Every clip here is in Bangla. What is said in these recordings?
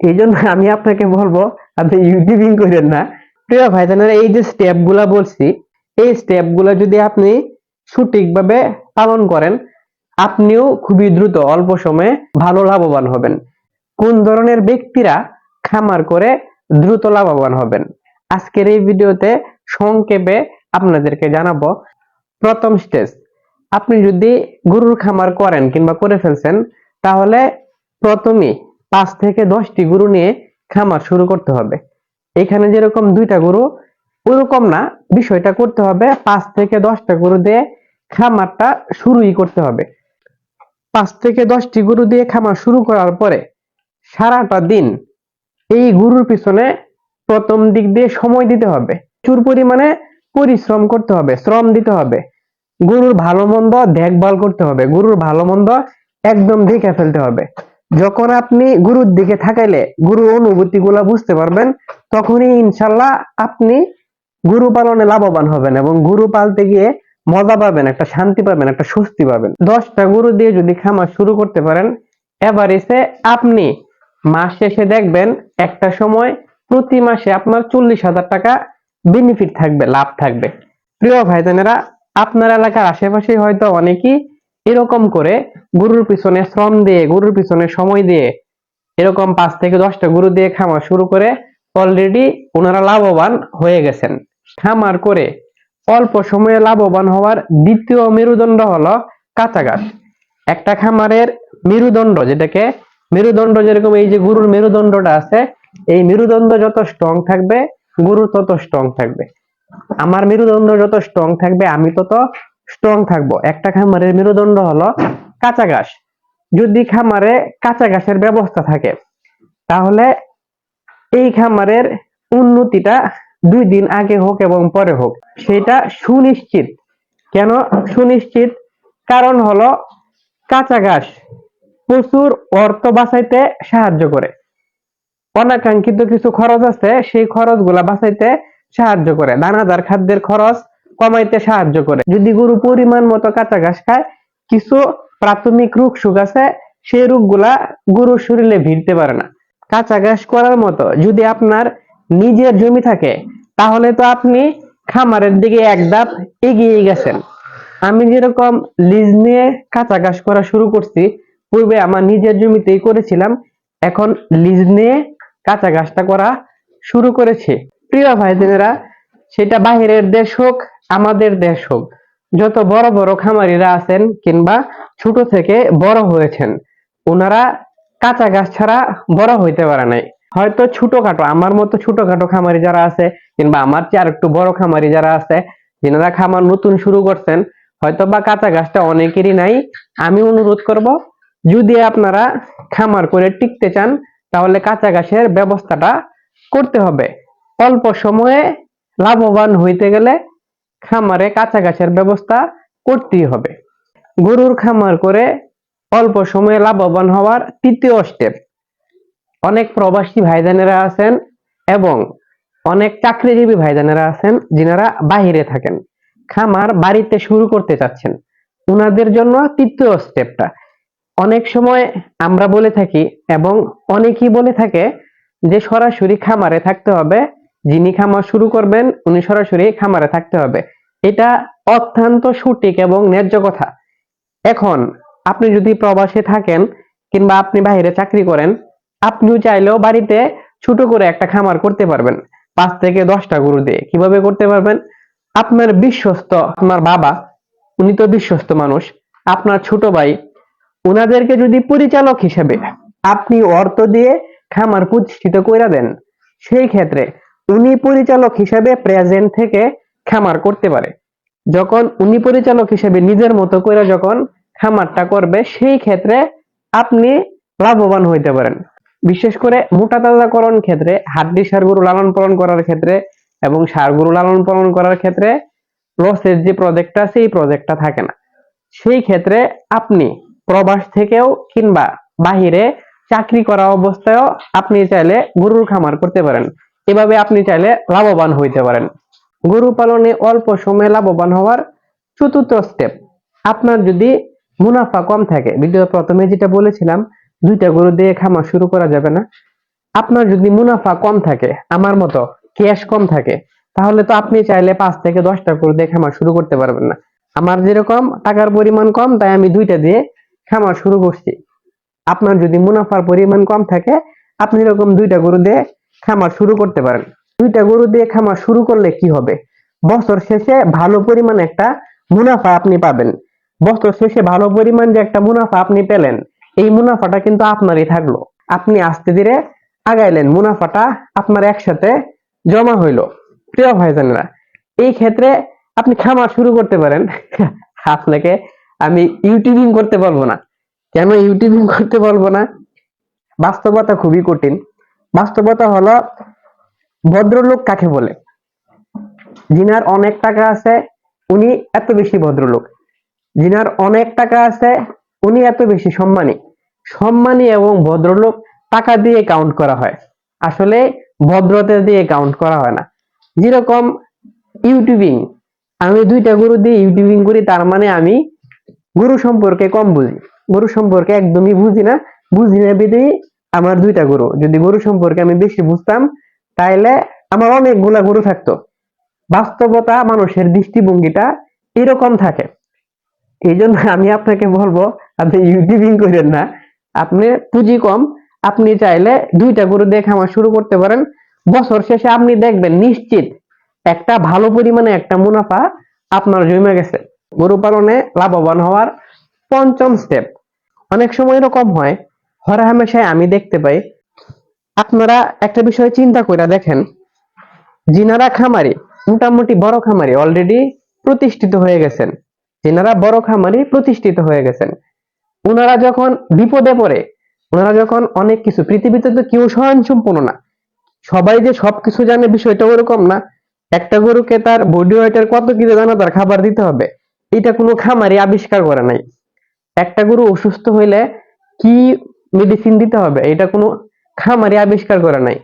এই জন্য আমি আপনাকে বলব, আপনি ইউটিউবিং করেন না। প্রিয় ভাইজানেরা, এই যে স্টেপগুলা বলছি, এই স্টেপগুলা যদি আপনি সঠিকভাবে পালন করেন, আপনিও খুবই দ্রুত, অল্প সময়ে ভালো লাভবান হবেন। কোন ধরনের ব্যক্তিরা খামার করে দ্রুত লাভবান হবেন? আজকের এই ভিডিওতে সংক্ষেপে আপনাদেরকে জানাব। প্রথম স্টেজ আপনি যদি গরুর খামার করেন কিংবা করে ফেলছেন, তাহলে প্রথমেই পাঁচ থেকে দশটি গরু নিয়ে খামার শুরু করতে হবে। এখানে যেরকম দুইটা গরু ওরকম না, বিষয়টা করতে হবে পাঁচ থেকে দশটা গরু দিয়ে খামারটা শুরুই করতে হবে। পাঁচ থেকে দশটি গরু দিয়ে খামার শুরু করার পরে সারাটা দিন এই গরুর পিছনে প্রথম দিক দিয়ে সময় দিতে হবে। প্রচুর পরিমাণে পরিশ্রম করতে হবে, শ্রম দিতে হবে। গরুর ভালো মন্দ দেখভাল করতে হবে, গরুর ভালো মন্দ একদম দেখে ফেলতে হবে। যখন আপনি গুরুর দিকে থাকাইলে গরুর অনুভূতি গুলা বুঝতে পারবেন, তখনই ইনশাল্লাহ আপনি গরু পালনে লাভবান হবেন এবং গরু পালতে গিয়ে মজা পাবেন, একটা শান্তি পাবেন, একটা স্বস্তি পাবেন। দশটা গরু দিয়ে যদি খামার শুরু করতে পারেন এভারেজে আপনি মাস শেষে দেখবেন একটা সময় প্রতি মাসে আপনার চল্লিশ হাজার টাকা বেনিফিট থাকবে, লাভ থাকবে। প্রিয় ভাইজানেরা, আপনার এলাকার আশেপাশে হয়তো অনেকেই এরকম করে গরুর পিছনে শ্রম দিয়ে, গরুর পিছনে সময় দিয়ে, এরকম পাঁচ থেকে দশটা গুরু দিয়ে খামার শুরু করে অলরেডি ওনারা লাভবান হয়ে গেছেন। খামার করে অল্প সময়ে লাভবান হওয়ার দ্বিতীয় মেরুদণ্ড হলো কাঁচা একটা খামারের মেরুদণ্ড যেটাকে মেরুদণ্ড যেরকম এই যে গুরুর মেরুদণ্ডটা আছে, এই মেরুদণ্ড যত স্ট্রং থাকবে, গরু তত স্ট্রং থাকবে। আমার মেরুদণ্ড যত স্ট্রং থাকবে, আমি তত স্ট্রং থাকব। একটা খামারের মেরুদণ্ড হলো কাঁচা ঘাস। যদি খামারে কাঁচা ঘাসের ব্যবস্থা থাকে, তাহলে এই খামারের উন্নতিটা দুই দিন আগে হোক এবং পরে হোক। সেটা সুনিশ্চিত। কেন সুনিশ্চিত? কারণ হলো কাঁচা ঘাস প্রচুর অর্থ বাঁচাইতে সাহায্য করে। অনাকাঙ্ক্ষিত কিছু খরচ আছে, সেই খরচগুলা বাঁচাইতে সাহায্য করে। দানাদার খাদ্যের খরচ কমাইতে সাহায্য করে। যদি গরু পরিমাণ মতো কাঁচা ঘাস খায়, কিছু প্রাথমিক রোগ সুখ আছে, সেই রোগগুলা গরুর শরীরে ভিড়তে পারে না। কাঁচা ঘাস করার মতো যদি আপনার নিজের জমি থাকে, তাহলে তো আপনি খামারের দিকে এক ধাপ এগিয়ে গেছেন। আমি যেরকম লিজ নিয়ে কাঁচা ঘাস করা শুরু করছি, পূর্বে আমার নিজের জমিতেই করেছিলাম, এখন লিজ নিয়ে কাঁচা ঘাসটা করা শুরু করেছি। প্রিয় ভাই বোনেরা সেটা বাহিরের দেশ হোক, আমাদের দেশ হোক, যত বড় বড় খামারিরা আছেন কিংবা ছোট থেকে বড় হয়েছেন। ওনারা কাঁচা গাছ ছাড়া বড় হইতে পারে নাই। হয়তো ছোটখাটো, আমার মতো ছোটখাটো খামারি যারা আছে, কিংবা আমার চেয়ে আর একটু বড় খামারি যারা আছে, যেনারা খামার নতুন শুরু করছেন হয়তো বা কাঁচা গাছটা অনেকেরই নাই। আমি অনুরোধ করব, যদি আপনারা খামার করে টিকতে চান, তাহলে কাঁচা গাছের ব্যবস্থাটা করতে হবে। অল্প সময়ে লাভবান হইতে গেলে খামারে কাঁচা গাছের ব্যবস্থা করতেই হবে। গরুর খামার করে অল্প সময়ে লাভবান হওয়ার তৃতীয় স্টেপ অনেক প্রবাসী ভাইজানেরা আছেন এবং অনেক চাকরিজীবী ভাইজানেরা আছেন, যিনারা বাহিরে থাকেন, খামার বাড়িতে শুরু করতে চাচ্ছেন। উনাদের জন্য তৃতীয় স্টেপটা অনেক সময় আমরা বলে থাকি এবং অনেকেই বলে থাকে যে, সরাসরি খামারে থাকতে হবে। যিনি খামার শুরু করবেন, উনি সরাসরি খামারে থাকতে হবে। এটা অত্যন্ত সঠিক এবং ন্যায্য কথা। এখন আপনি যদি প্রবাসে থাকেন কিংবা আপনি বাইরে চাকরি করেন, আপনিও চাইলেও বাড়িতে ছোট করে একটা খামার করতে পারবেন। পাঁচ থেকে দশটা গরু দিয়ে। কীভাবে করতে পারবেন? আপনার বিশ্বস্ত, আপনার বাবা, উনি তো বিশ্বস্ত মানুষ, আপনার ছোট ভাই, উনাদেরকে যদি পরিচালক হিসেবে আপনি অর্থ দিয়ে খামার প্রতিষ্ঠিত করে দেন, সেই ক্ষেত্রে উনি পরিচালক হিসেবে প্রেজেন্ট থেকে খামার করতে পারে। যখন উনি পরিচালক হিসেবে নিজের মতো করে যখন খামারটা করবে, সেই ক্ষেত্রে আপনি লাভবান হইতে পারেন। বিশেষ করে মোটা তাজাকরণ ক্ষেত্রে, হাড্ডি সার গরু লালন পালন করার ক্ষেত্রে এবং সার গরু লালন পালন করার ক্ষেত্রে লসের যে প্রজেক্টটা এই প্রজেক্টটা থাকে না। সেই ক্ষেত্রে আপনি প্রবাস থেকেও কিংবা বাহিরে চাকরি করা অবস্থায়ও আপনি চাইলে গরুর খামার করতে পারেন। এভাবে আপনি চাইলে লাভবান হইতে পারেন। গরু পালনে অল্প সময়ে লাভবান হওয়ার চতুর্থ স্টেপ আপনার যদি মুনাফা কম থাকে ভিডিও প্রথমে যেটা বলেছিলাম, দুইটা গরু দিয়ে খামার শুরু করা যাবে না। আপনার যদি মুনাফা কম থাকে, আমার মতো ক্যাশ কম থাকে, তাহলে তো আপনি চাইলে পাঁচ থেকে দশটা গরু দিয়ে খামার শুরু করতে পারবেন না। আমার যেরকম টাকার পরিমাণ কম, তাই আমি দুইটা দিয়ে খামার শুরু করছি। আপনার যদি মুনাফার পরিমাণ কম থাকে, আপনি এরকম দুইটা গরু দিয়ে খামার শুরু করতে পারেন। দুইটা গরু দিয়ে খামার শুরু করলে কি হবে? বছর শেষে ভালো পরিমাণ একটা মুনাফা আপনি পাবেন। বছর শেষে ভালো পরিমাণ যে একটা মুনাফা আপনি পেলেন, এই মুনাফাটা কিন্তু আপনারই থাকল। আপনি আস্তে ধীরে আগাইলেন, মুনাফাটা আপনার একসাথে জমা হইল। প্রিয় ভাইজানেরা, এই ক্ষেত্রে আপনি খামার শুরু করতে পারেন। আপনাকে আমি ইউটিউবিং করতে বলব না। কেন ইউটিউবিং করতে বলব না? বাস্তবতা খুবই কঠিন। বাস্তবতা হলো ভদ্রলোক কাকে বলে? যিনার অনেক টাকা আছে, উনি এত বেশি ভদ্রলোক। যিনার অনেক টাকা আছে, উনি এত বেশি সম্মানী। সম্মানী এবং ভদ্রলোক টাকা দিয়ে কাউন্ট করা হয়। আসলে ভদ্রতা দিয়ে কাউন্ট করা হয় না। যেরকম ইউটিউবিং, আমি দুইটা গরু দিয়ে ইউটিউবিং করি, তার মানে আমি গরু সম্পর্কে কম বুঝি। গরু সম্পর্কে একদমই বুঝি না। বুঝি না বিধেই আমার দুইটা গরু। যদি গরু সম্পর্কে আমি বেশি বুঝতাম তাইলে আমার অনেকগুলা গরু থাকতো। বাস্তবতা মানুষের দৃষ্টিভঙ্গিটা এরকম থাকে। এই জন্য আমি আপনাকে বলব, আপনি ইউটিউবিং করেন না। আপনি পুঁজি কম, আপনি চাইলে দুইটা গরু দিয়ে খামার শুরু করতে পারেন। বছর শেষে আপনি দেখবেন নিশ্চিত একটা ভালো পরিমাণে একটা মুনাফা আপনার জমে গেছে। গরু পালনে লাভবান হওয়ার পঞ্চম স্টেপ অনেক সময় এরকম হয় হরে হামেশায় আমি দেখতে পাই আপনারা একটা বিষয় চিন্তা করে দেখেন, যিনারা খামারি, মোটামুটি বড় খামারি অলরেডি প্রতিষ্ঠিত হয়ে গেছেন। যিনারা বড় খামারি প্রতিষ্ঠিত হয়ে গেছেন। ওনারা যখন বিপদে পড়ে ওনারা যখন অনেক কিছু, পৃথিবীতে তো কেউ স্বয়ং সম্পূর্ণ না। সবাই যে সবকিছু জানে বিষয়টা ওরকম না। একটা গরুকে তার বডি ওয়েটের কত কিছু জানা তার খাবার দিতে হবে, এটা কোনো খামারি আবিষ্কার করে নাই। একটা গরু অসুস্থ হইলে কি মেডিসিন দিতে হবে, এটা কোনো খামারি আবিষ্কার করে নাই।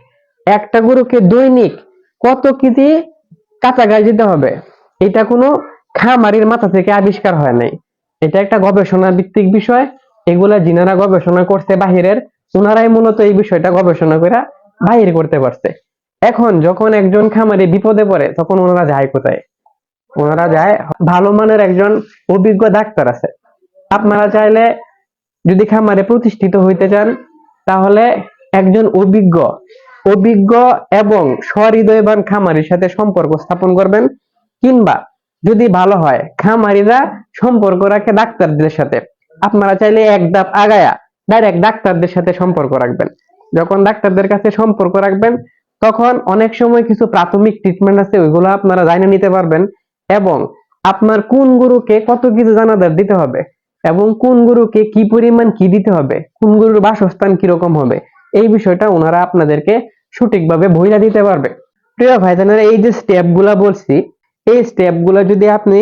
একটা গরুকে দৈনিক কত কেজি কাঁচা গাছ দিতে হবে? এটা কোনো খামারির মাথা থেকে আবিষ্কার হয় নাই। এটা একটা গবেষণা ভিত্তিক বিষয়। এগুলা যিনারা গবেষণা করছে বাহিরের, ওনারাই মূলত এই বিষয়টা গবেষণা করে বাহির করতে পারছে। এখন যখন একজন খামারি বিপদে পড়ে, তখন ওনারা যায় কোথায়? ওনারা যায়, ভালো মানের একজন অভিজ্ঞ ডাক্তার আছে। আপনারা চাইলে যদি খামারে প্রতিষ্ঠিত হইতে চান, তাহলে একজন অভিজ্ঞ অভিজ্ঞ এবং সহৃদয়বান খামারির সাথে সম্পর্ক স্থাপন করবেন কিংবা যদি ভালো হয়, খামারিরা সম্পর্ক রাখে ডাক্তারদের সাথে। আপনারা চাইলে এক ধাপ আগায়া ডাইরেক্ট ডাক্তারদের সাথে সম্পর্ক রাখবেন। যখন ডাক্তারদের কাছে সম্পর্ক রাখবেন, তখন অনেক সময় কিছু প্রাথমিক ট্রিটমেন্ট আছে, ওইগুলো আপনারা জানিয়ে নিতে পারবেন এবং আপনার কোন গুরুকে কত কিছু জানাদার দিতে হবে এবং কোন গুরুকে কি পরিমাণ কি দিতে হবে, কোন গুরুর বাসস্থান কীরকম হবে এই বিষয়টা ওনারা আপনাদেরকে সঠিকভাবে বইলা দিতে পারবে। প্রিয় ভাইজানেরা, এই যে স্টেপগুলা বলছি, এই স্টেপগুলা যদি আপনি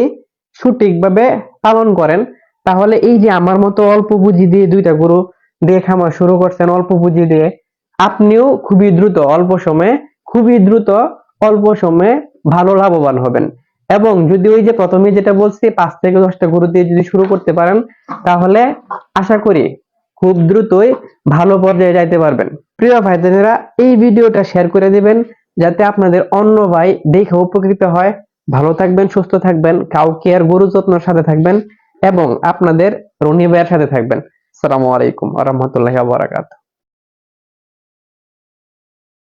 সঠিকভাবে পালন করেন, তাহলে এই যে আমার মতো অল্প পুঁজি দিয়ে দুইটা গরু দিয়ে খামার শুরু করছেন অল্প পুঁজি দিয়ে, আপনিও খুবই দ্রুত, অল্প সময়ে, খুবই দ্রুত, অল্প সময়ে ভালো লাভবান হবেন। এবং যদি ওই যে প্রথমে যেটা বলছি, পাঁচ থেকে দশটা গরু দিয়ে যদি শুরু করতে পারেন, তাহলে আশা করি খুব দ্রুতই ভালো পর্যায়ে যাইতে পারবেন। প্রিয় ভাই বোনেরা এই ভিডিওটা শেয়ার করে দিবেন, যাতে আপনাদের অন্য ভাই দেখে উপকৃত হয়। ভালো থাকবেন, সুস্থ থাকবেন, কাউকে আর গরু যত্নের সাথে থাকবেন এবং আপনাদের রনি ভাইয়ের সাথে থাকবেন। আসসালামু আলাইকুম রহমতুল্লাহ বারাকাতুহ।